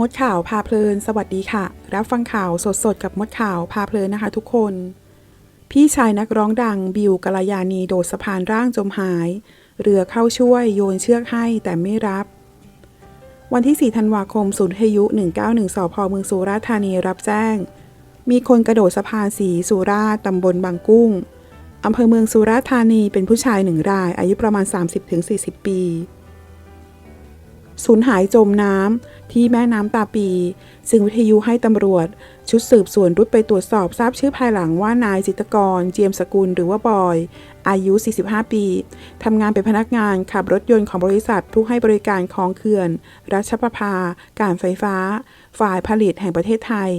มดข่าวพาเพลิน สวัสดีค่ะ รับฟังข่าวสดๆ กับมดข่าวพาเพลินนะคะทุกคน พี่ชายนักร้องดังบิวกลยานีโดดสะพานร่างจมหาย เรือเข้าช่วยโยนเชือกให้แต่ไม่รับ วันที่ 4 ธันวาคมศูนย์วิทยุ191สพเมืองสุราษฎร์ธานีรับแจ้ง มีคนกระโดดสะพานสีสุราษฎร์ตำบลบางกุ้งอำเภอเมืองสุราษฎร์ธานีเป็นผู้ชายหนึ่งรายอายุประมาณ 30-40 ปี สูญหายจมน้ำที่แม่น้ำตาปี ซึ่งวิทยุให้ตำรวจ ชุดสืบสวนรุดไปตรวจสอบทราบชื่อภายหลังว่านายจิตกร เจียมสกุลหรือว่าบอย อายุ 45 ปีทำงานเป็นพนักงานขับรถยนต์ของบริษัทผู้ให้บริการคลองเขื่อน รัชประภา การไฟฟ้า ฝ่ายผลิตแห่งประเทศไทย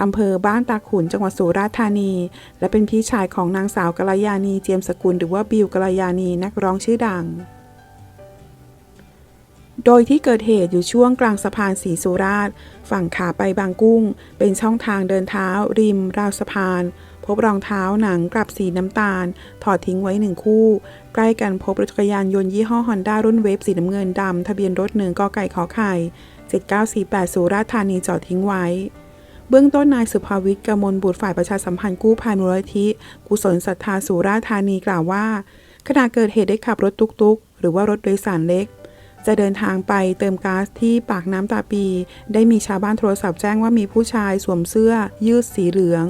อำเภอบ้านตาขุนจังหวัดสุราษฎร์ธานี และเป็นพี่ชายของนางสาวกัลยาณีเจียมสกุล หรือว่าบิวกัลยาณีนักร้องชื่อดัง โดยที่เกิดเหตุอยู่ช่วงกลางสะพานสีสุราษฎร์ฝั่งขาไปบางกุ้ง เป็นช่องทางเดินเท้า ริม ราวสะพาน พบรองเท้าหนังกลับสีน้ำตาล ถอดทิ้งไว้หนึ่งคู่ ใกล้กันพบรถจักรยานยนต์ยี่ห้อฮอนด้ารุ่นเวฟสีน้ำเงินดำ ทะเบียนรถหนึ่งกไก่ขอไข่ 7948 สุราษฎร์ธานีจอดทิ้งไว้ เบื้องต้นนายสุภาวิทย์กมลบุตรฝ่ายประชาสัมพันธ์กู้ภัยมูลนิธิกุศลศรัทธาสุราษฎร์ธานีกล่าวว่าขณะเกิดเหตุได้ขับรถตุกๆ หรือว่ารถโดยสารเล็ก จะเดินทางไปเติมก๊าซที่ปากน้ำตาปี ได้มีชาวบ้านโทรศัพท์แจ้งว่ามีผู้ชายสวมเสื้อ ยืดสีเหลือง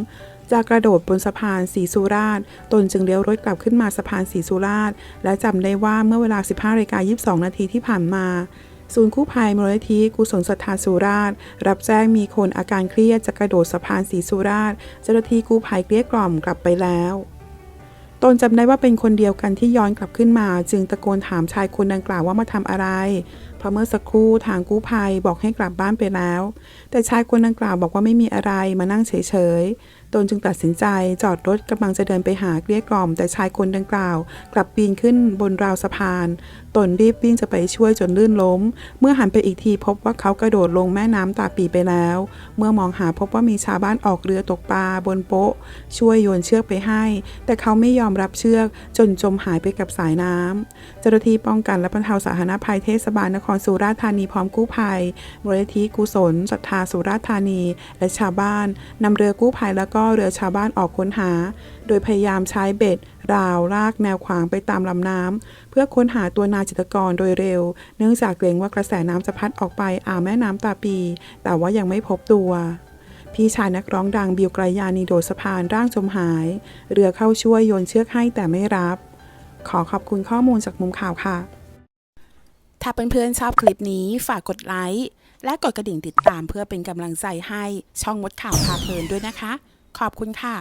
จะกระโดดบนสะพานสีสุราษฎร์ตนจึงเลี้ยวรถกลับขึ้นมาสะพานสีสุราษฎร์และจำได้ว่าเมื่อเวลา 15นาฬิกา22 นาทีที่ผ่านมาศูนย์กู้ภัยมูลนิธิกุศลศรัทธาสุราษฎร์รับแจ้งมีคนอาการเครียดจะกระโดดสะพานสีสุราษฎร์เจ้าหน้าที่กู้ภัยเกลี้ยกล่อมกลับไปแล้ว ตนจำได้ว่าเป็นคนเดียวกันที่ย้อนกลับขึ้นมา จึงตะโกนถามชายคนดังกล่าวว่ามาทำอะไร เพราะเมื่อสักครู่ทางกู้ภัยบอกให้กลับบ้านไปแล้ว แต่ชายคนดังกล่าวบอกว่าไม่มีอะไรมานั่งเฉยๆตนจึงตัดสินใจจอดรถกำลังจะเดินไปหาเกลี้ยกล่อม แต่ชายคนดังกล่าว กลับปีนขึ้นบนราวสะพาน ตนรีบวิ่งจะไปช่วยจนลื่นล้ม เมื่อหันไปอีกทีพบว่าเขากระโดดลงแม่น้ำตาปีไปแล้ว เมื่อมองหาพบว่ามีชาวบ้านออกเรือตกปลาบนโป๊ะ ช่วยโยนเชือกไปให้ แต่เขาไม่ยอมรับเชือกจนจมหายไปกับสายน้ำเจ้าหน้าที่ป้องกันและบรรเทาสาธารณภัยเทศบาลนครสุราษฎร์ธานีพร้อมกู้ภัยมูลนิธิกุศลศรัทธาสุราษฎร์ธานี และชาวบ้านนำเรือกู้ภัยแล้วก็เรือชาวบ้านออกค้นหา โดยพยายามใช้เบ็ด ราวลากแนวขวางไปตามลำน้ำเพื่อค้นหาตัวนายจิตกรโดยเร็ว เนื่องจากเกรงว่ากระแสน้ำจะพัดออกไปอ่าวแม่น้ำตาปี แต่ว่ายังไม่พบตัวพี่ชายนักร้องดังบิวกรยานีโดดสะพานร่างจมหาย เรือเข้าช่วยโยนเชือกให้แต่ไม่รับ ขอขอบคุณข้อมูลจากมุมข่าวค่ะ ถ้าเพื่อนๆชอบคลิปนี้ฝากกดไลค์และกดกระดิ่งติดตามเพื่อเป็นกำลังใจให้ช่องมดข่าวพาเพลินด้วยนะคะ ขอบคุณค่ะ